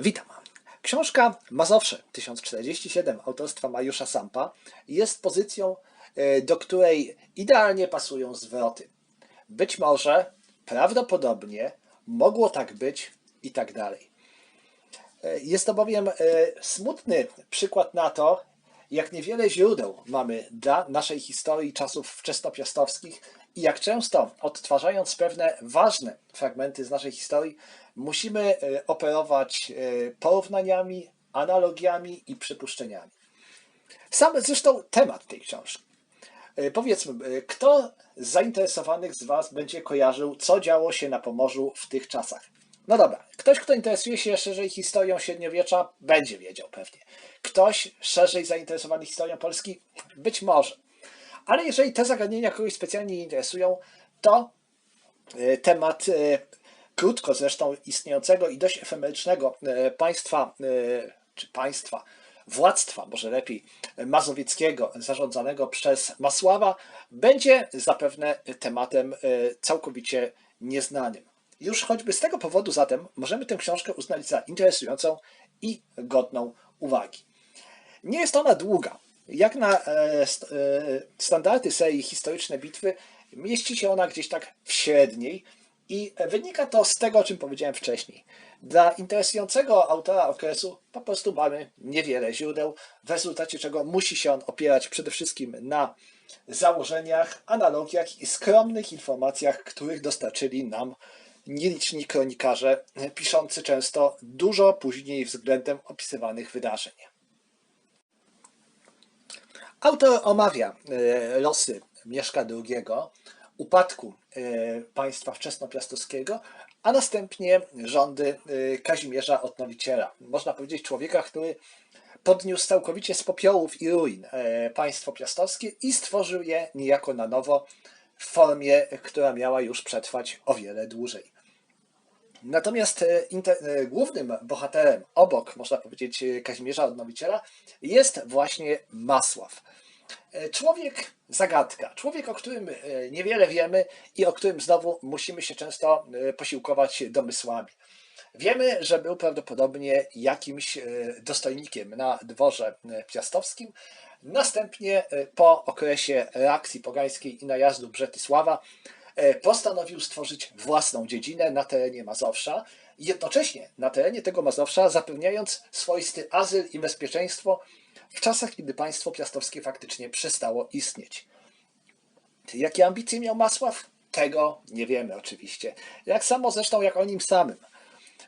Witam. Książka Mazowsze 1047 autorstwa Mariusza Sampa jest pozycją, e, do której idealnie pasują zwroty. Być może, prawdopodobnie, mogło tak być i tak dalej. E, Jest to bowiem e, smutny przykład na to, jak niewiele źródeł mamy dla naszej historii czasów wczesnopiastowskich i jak często odtwarzając pewne ważne fragmenty z naszej historii, musimy e, operować e, porównaniami, analogiami i przypuszczeniami. Sam zresztą temat tej książki. E, Powiedzmy, kto z zainteresowanych z Was będzie kojarzył, co działo się na Pomorzu w tych czasach? No dobra, ktoś, kto interesuje się szerzej historią średniowiecza, będzie wiedział pewnie. Ktoś szerzej zainteresowany historią Polski, być może. Ale jeżeli te zagadnienia kogoś specjalnie nie interesują, to temat krótko zresztą istniejącego i dość efemerycznego e, państwa, e, czy państwa, władztwa, może lepiej, mazowieckiego, zarządzanego przez Masława, będzie zapewne tematem e, całkowicie nieznanym. Już choćby z tego powodu zatem możemy tę książkę uznać za interesującą i godną uwagi. Nie jest ona długa. Jak na st- standardy serii Historyczne Bitwy, mieści się ona gdzieś tak w średniej i wynika to z tego, o czym powiedziałem wcześniej. Dla interesującego autora okresu po prostu mamy niewiele źródeł, w rezultacie czego musi się on opierać przede wszystkim na założeniach, analogiach i skromnych informacjach, których dostarczyli nam nieliczni kronikarze, piszący często dużo później względem opisywanych wydarzeń. Autor omawia e, losy Mieszka II, upadku e, państwa wczesnopiastowskiego, a następnie rządy e, Kazimierza Odnowiciela. Można powiedzieć człowieka, który podniósł całkowicie z popiołów i ruin e, państwo piastowskie i stworzył je niejako na nowo w formie, która miała już przetrwać o wiele dłużej. Natomiast głównym bohaterem, obok, można powiedzieć, Kazimierza Odnowiciela, jest właśnie Masław. E, Człowiek zagadka, człowiek, o którym e, niewiele wiemy i o którym znowu musimy się często e, posiłkować domysłami. Wiemy, że był prawdopodobnie jakimś dostojnikiem na dworze piastowskim. Następnie po okresie reakcji pogańskiej i najazdu Brzetysława postanowił stworzyć własną dziedzinę na terenie Mazowsza jednocześnie na terenie tego Mazowsza zapewniając swoisty azyl i bezpieczeństwo w czasach, kiedy państwo piastowskie faktycznie przestało istnieć. Jakie ambicje miał Masław? Tego nie wiemy oczywiście. Jak samo zresztą jak o nim samym.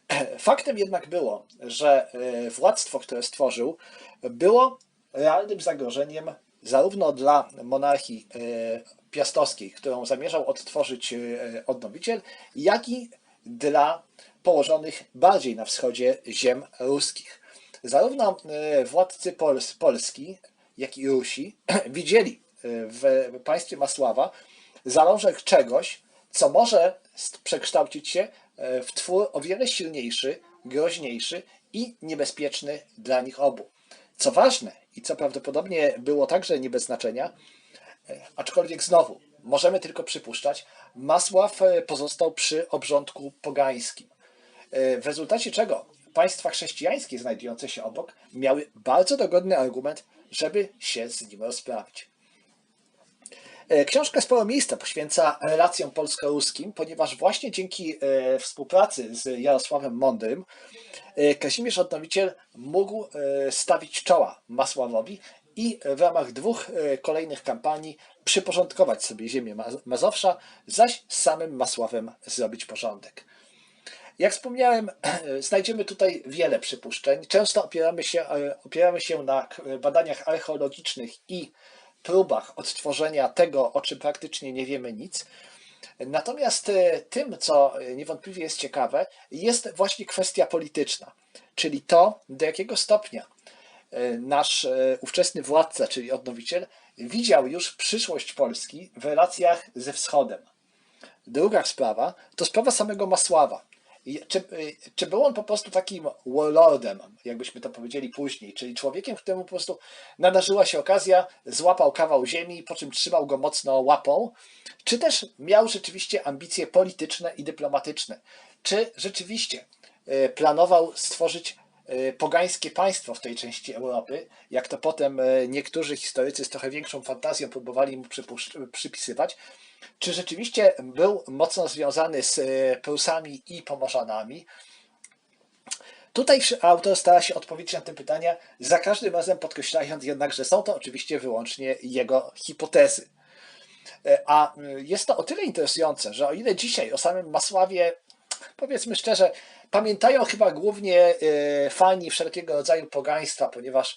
Faktem jednak było, że e, władztwo, które stworzył, było realnym zagrożeniem zarówno dla monarchii e, piastowskiej, którą zamierzał odtworzyć e, odnowiciel, jak i dla położonych bardziej na wschodzie ziem ruskich. Zarówno e, władcy Pols Polski, jak i Rusi widzieli e, w państwie Masława zalążek czegoś, co może przekształcić się e, w twór o wiele silniejszy, groźniejszy i niebezpieczny dla nich obu. Co ważne i co prawdopodobnie było także nie bez znaczenia, aczkolwiek znowu możemy tylko przypuszczać, Masław pozostał przy obrządku pogańskim. W rezultacie czego państwa chrześcijańskie znajdujące się obok miały bardzo dogodny argument, żeby się z nim rozprawić. E, Książka sporo miejsca poświęca relacjom polsko-ruskim, ponieważ właśnie dzięki e, współpracy z Jarosławem Mądrym e, Kazimierz Odnowiciel mógł stawić czoła Masławowi i w ramach dwóch kolejnych kampanii przyporządkować sobie ziemię Ma- Mazowsza, zaś samym Masławem zrobić porządek. Jak wspomniałem, znajdziemy tutaj wiele przypuszczeń. Często opieramy się, e, opieramy się na badaniach archeologicznych i próbach odtworzenia tego, o czym praktycznie nie wiemy nic. Natomiast e, tym, co niewątpliwie jest ciekawe, jest właśnie kwestia polityczna, czyli to, do jakiego stopnia e, nasz ówczesny władca, czyli odnowiciel, widział już przyszłość Polski w relacjach ze wschodem. Druga sprawa to sprawa samego Masława. Czy, y, czy był on po prostu takim warlordem, jakbyśmy to powiedzieli później, czyli człowiekiem, któremu po prostu nadarzyła się okazja, złapał kawał ziemi, po czym trzymał go mocno łapą, czy też miał rzeczywiście ambicje polityczne i dyplomatyczne? Czy rzeczywiście y, planował stworzyć e, pogańskie państwo w tej części Europy, jak to potem niektórzy historycy z trochę większą fantazją próbowali mu przypisywać, czy rzeczywiście był mocno związany z e, Prusami i Pomorzanami. Tutaj autor stara się odpowiedzieć na te pytania, za każdym razem podkreślając jednak, że są to oczywiście wyłącznie jego hipotezy. E, A jest to o tyle interesujące, że o ile dzisiaj o samym Masławie, powiedzmy szczerze, pamiętają chyba głównie y, fani wszelkiego rodzaju pogaństwa, ponieważ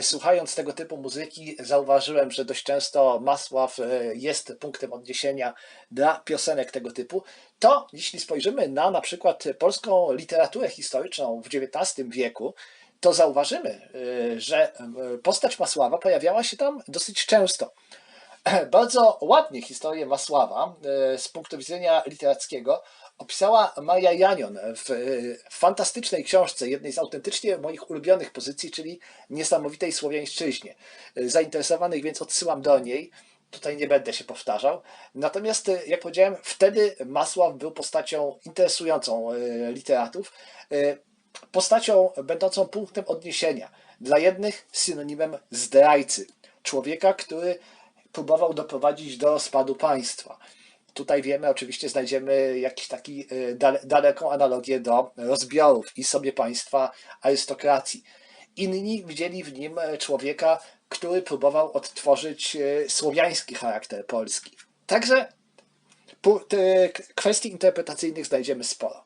słuchając tego typu muzyki zauważyłem, że dość często Masław y, jest punktem odniesienia dla piosenek tego typu, to jeśli spojrzymy na na przykład polską literaturę historyczną w XIX wieku, to zauważymy, y, że postać Masława pojawiała się tam dosyć często. Bardzo ładnie historię Masława e, z punktu widzenia literackiego opisała Maja Janion w e, fantastycznej książce, jednej z autentycznie moich ulubionych pozycji, czyli Niesamowitej Słowiańszczyźnie. E, Zainteresowanych więc odsyłam do niej. Tutaj nie będę się powtarzał. Natomiast, e, jak powiedziałem, wtedy Masław był postacią interesującą literatów, postacią będącą punktem odniesienia. Dla jednych synonimem zdrajcy, człowieka, który próbował doprowadzić do spadu państwa. Tutaj wiemy, oczywiście znajdziemy jakiś taki y, dale, daleką analogię do rozbiorów i sobie państwa arystokracji. Inni widzieli w nim e, człowieka, który próbował odtworzyć e, słowiański charakter Polski. Także kwestii interpretacyjnych znajdziemy sporo.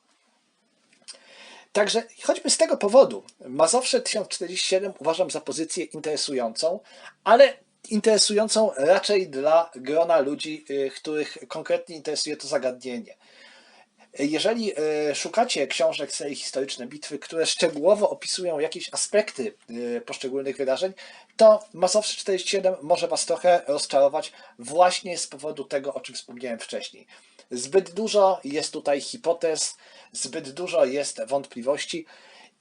Także choćby z tego powodu Mazowsze 1047 uważam za pozycję interesującą, ale interesującą raczej dla grona ludzi, y, których konkretnie interesuje to zagadnienie. Jeżeli y, szukacie książek serii historyczne bitwy, które szczegółowo opisują jakieś aspekty y, poszczególnych wydarzeń, to Mazowsze 47 może Was trochę rozczarować właśnie z powodu tego, o czym wspomniałem wcześniej. Zbyt dużo jest tutaj hipotez, zbyt dużo jest wątpliwości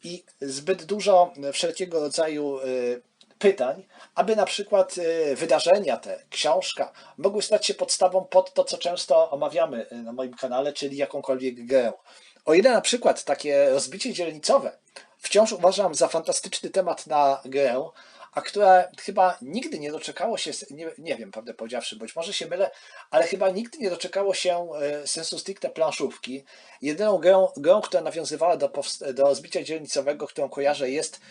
i zbyt dużo wszelkiego rodzaju pytań, aby na przykład y, wydarzenia te, książka, mogły stać się podstawą pod to, co często omawiamy y, na moim kanale, czyli jakąkolwiek grę. O ile na przykład takie rozbicie dzielnicowe wciąż uważam za fantastyczny temat na grę, a które chyba nigdy nie doczekało się, nie, nie wiem, prawdę powiedziawszy, być może się mylę, ale chyba nigdy nie doczekało się e, sensu stricte planszówki. Jedyną grą, grą która nawiązywała do, powst- do rozbicia dzielnicowego, którą kojarzę, jest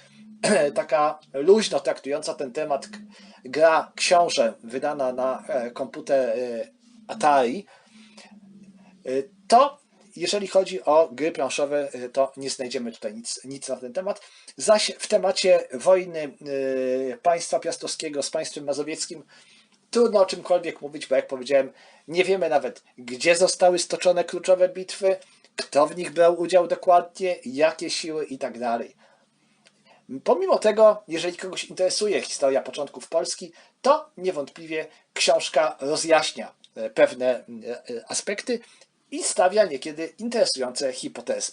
taka luźno traktująca ten temat gra książę wydana na e, komputer e, Atari. E, To jeżeli chodzi o gry planszowe, to nie znajdziemy tutaj nic, nic na ten temat. Zaś w temacie wojny państwa piastowskiego z państwem mazowieckim trudno o czymkolwiek mówić, bo jak powiedziałem, nie wiemy nawet, gdzie zostały stoczone kluczowe bitwy, kto w nich brał udział dokładnie, jakie siły i tak dalej. Pomimo tego, jeżeli kogoś interesuje historia początków Polski, to niewątpliwie książka rozjaśnia e, pewne e, e, aspekty i stawia niekiedy interesujące hipotezy.